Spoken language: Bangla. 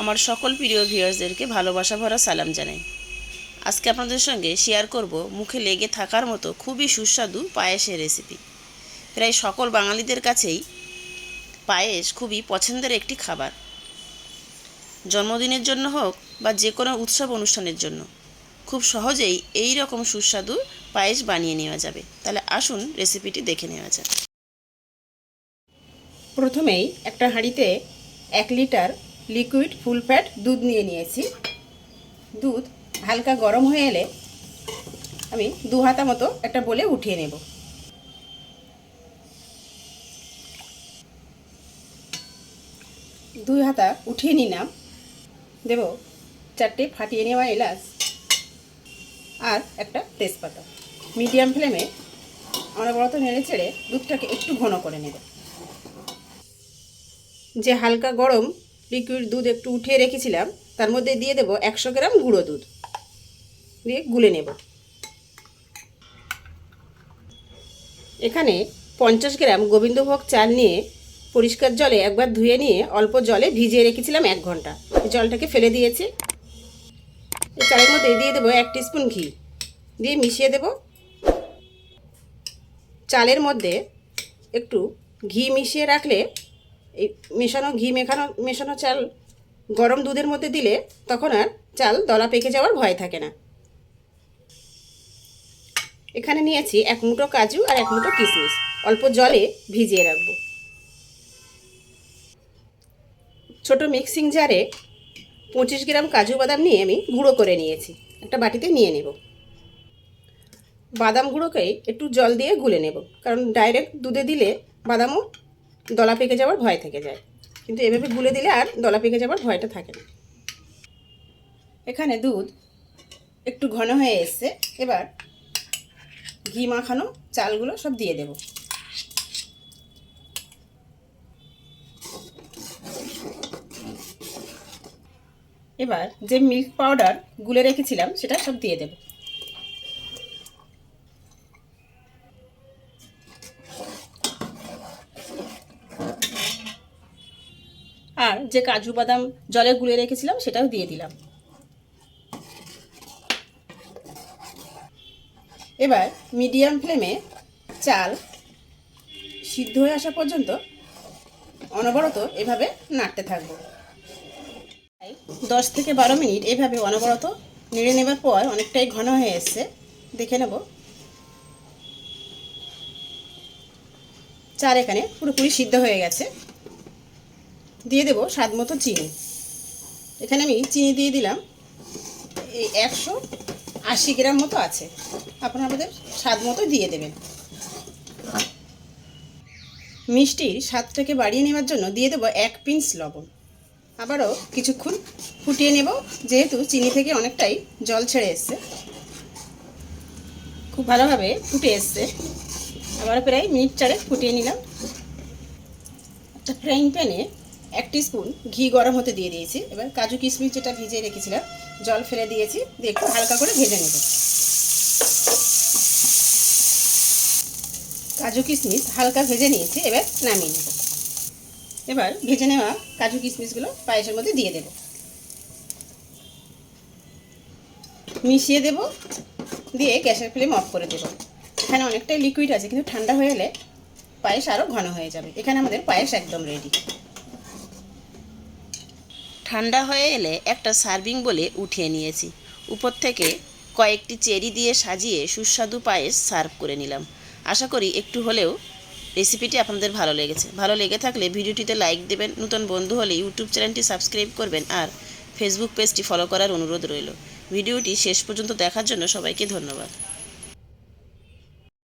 আমার সকল প্রিয় ভিউয়ার্সদেরকে ভালোবাসা ভরা সালাম জানাই। আজকে আপনাদের সঙ্গে শেয়ার করব মুখে লেগে থাকার মতো খুবই সুস্বাদু পায়েসের রেসিপি প্রায় সকল বাঙালিদের কাছেই পায়েস খুবই পছন্দের একটি খাবার। জন্মদিনের জন্য হোক বা যে কোনো উৎসব অনুষ্ঠানের জন্য, খুব সহজেই এই রকম সুস্বাদু পায়েস বানিয়ে নেওয়া যাবে। তাহলে আসুন রেসিপিটি দেখে নেওয়া যাক। প্রথমেই একটা হাঁড়িতে এক লিটার লিকুইড ফুল ফ্যাট দুধ নিয়ে নিয়েছি। দুধ হালকা গরম হয়ে এলে আমি দু হাতা মতো একটা বলে উঠিয়ে নেব। দুই হাতা উঠিয়ে নিলাম। দেব চারটে ফাটিয়ে নেওয়া এলাচ আর একটা তেজপাতা। মিডিয়াম ফ্লেমে অনবরত নেড়ে চেড়ে দুধটাকে একটু ঘন করে নেব। যে হালকা গরম লিকুইড দুধ একটু উঠিয়ে রেখেছিলাম, তার মধ্যে দিয়ে দেব একশো গ্রাম গুঁড়ো দুধ। দিয়ে গুলে নেব। এখানে পঞ্চাশ গ্রাম গোবিন্দভোগ চাল নিয়ে পরিষ্কার জলে একবার ধুয়ে নিয়ে অল্প জলে ভিজিয়ে রেখেছিলাম এক ঘণ্টা। জলটাকে ফেলে দিয়েছি। চালের মধ্যে দিয়ে দেবো এক স্পুন ঘি। দিয়ে মিশিয়ে দেব। চালের মধ্যে একটু ঘি মিশিয়ে রাখলে এই মেশানো, ঘি মেখানো, মেশানো চাল গরম দুধের মধ্যে দিলে তখন আর চাল দলা পেকে যাওয়ার ভয় থাকে না। এখানে নিয়েছি এক মুঠো কাজু আর এক মুঠো কিশমিশ অল্প জলে ভিজিয়ে রাখব। ছোট মিক্সিং জারে পঁচিশ গ্রাম কাজু বাদাম নিয়ে আমি গুঁড়ো করে নিয়েছি। একটা বাটিতে নিয়ে নেব। বাদাম গুঁড়োকে একটু জল দিয়ে গুলে নেব। কারণ ডাইরেক্ট দুধে দিলে বাদামও দলা পেকে যাওয়ার ভয় থেকে যায়। কিন্তু এভাবে গুলে দিলে আর দলা পেকে যাওয়ার ভয়টা থাকে না। এখানে দুধ একটু ঘন হয়ে এসছে। এবার ঘি মাখানো চালগুলো সব দিয়ে দেব। এবার যে মিল্ক পাউডার গুলে রেখেছিলাম সেটা সব দিয়ে দেব। আর যে কাজু বাদাম জলে গুলে রেখেছিলাম, সেটাও দিয়ে দিলাম। এবার মিডিয়াম ফ্লেমে চাল সিদ্ধ হয়ে আসা পর্যন্ত অনবরত এভাবে নাড়তে থাকব। দশ থেকে বারো মিনিট এভাবে অনবরত নেড়ে নেবার পর অনেকটাই ঘন হয়ে এসছে। দেখে নেব। চাল এখানে পুরোপুরি সিদ্ধ হয়ে গেছে। দিয়ে দেবো স্বাদ মতো চিনি। এখানে আমি চিনি দিয়ে দিলাম। এই একশো আশি গ্রাম মতো আছে। আপনারা আপনাদের স্বাদ মতো দিয়ে দেবেন। মিষ্টির স্বাদটাকে বাড়িয়ে নেওয়ার জন্য দিয়ে দেবো এক পিঞ্চ লবণ। আবারও কিছুক্ষণ ফুটিয়ে নেব, যেহেতু চিনি থেকে অনেকটাই জল ছেড়ে এসছে। খুব ভালোভাবে ফুটে এসছে। আবার প্রায় মিনিট চারেক ফুটিয়ে নিলাম। একটা ফ্রাইং প্যানে এক স্পুন ঘি গরম হতে দিয়ে দিয়েছি। এবার কাজু কিশমিশ যেটা ভিজিয়ে রেখেছিলাম, জল ফেলে দিয়েছি, দিয়ে একটু হালকা করে ভেজে নেব। কাজু কিশমিশ হালকা ভেজে নিয়েছি, এবার নামিয়ে নেব। এবার ভেজে নেওয়া কাজু কিশমিশগুলো পায়েসের মধ্যে দিয়ে দেব। মিশিয়ে দেব, দিয়ে গ্যাসের ফ্লেম অফ করে দেব। এখানে অনেকটাই লিকুইড আছে, কিন্তু ঠান্ডা হয়ে এলে পায়েস আরও ঘন হয়ে যাবে। এখানে আমাদের পায়েস একদম রেডি ঠান্ডা হয়ে এলে একটা সার্ভিং বলে উঠিয়ে নিয়েছি। উপর থেকে কয়েকটি চেরি দিয়ে সাজিয়ে সুস্বাদু পায়েস সার্ভ করে নিলাম। আশা করি একটু হলেও রেসিপিটি আপনাদের ভালো লেগেছে। ভালো লেগে থাকলে ভিডিওটিতে লাইক দেবেন, নতুন বন্ধু হলে ইউটিউব চ্যানেলটি সাবস্ক্রাইব করবেন আর ফেসবুক পেজটি ফলো করার অনুরোধ রইল। ভিডিওটি শেষ পর্যন্ত দেখার জন্য সবাইকে ধন্যবাদ।